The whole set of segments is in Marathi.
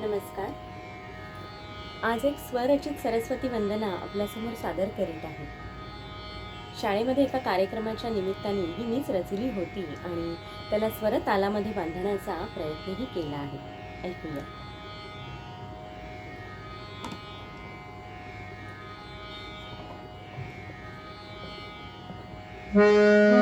नमस्कार. आज एक स्वरचित सरस्वती वंदना आपल्यासमोर सादर करीत आहे. शाळेमध्ये एका कार्यक्रमाच्या निमित्ताने ही मीच रचली होती आणि त्याला स्वर तालामध्ये बांधण्याचा प्रयत्नही केला आहे. ऐकूया. Hmm.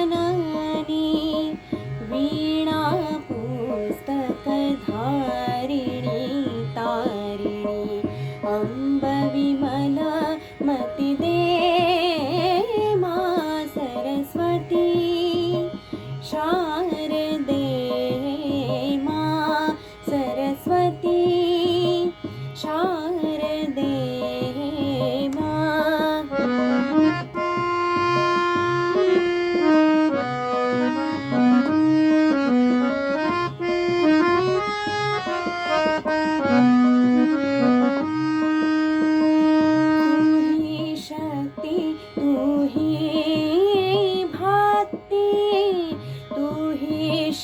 विमला मतिदे मा सरस्वती। शा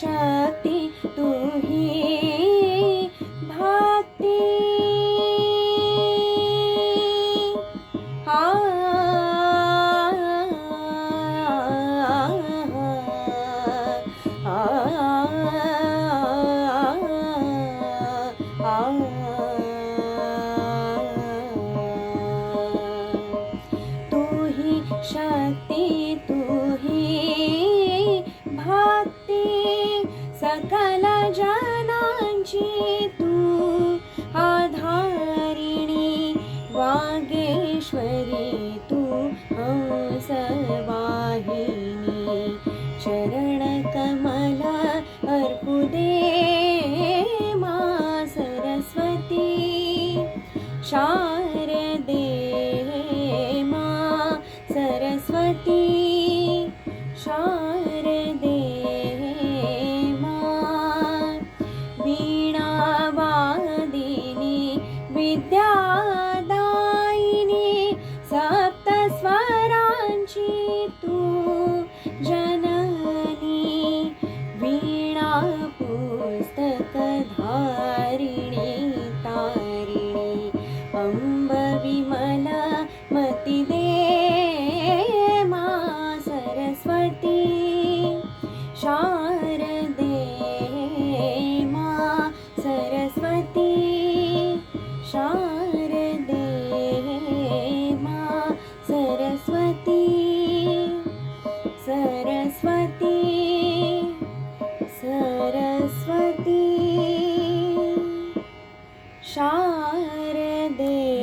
ही कला जनांची तू आधारिणी वागेश्वरी तू हंसवाहिनी. चरण कमला अर्पुदे मा सरस्वती. शारदे विद्यादायिनी सप्तस्वरांची तू जननी वीणा पुस्तकधारिणी तारिणी अंब शारदे मा सरस्वती सरस्वती सरस्वती। शारदे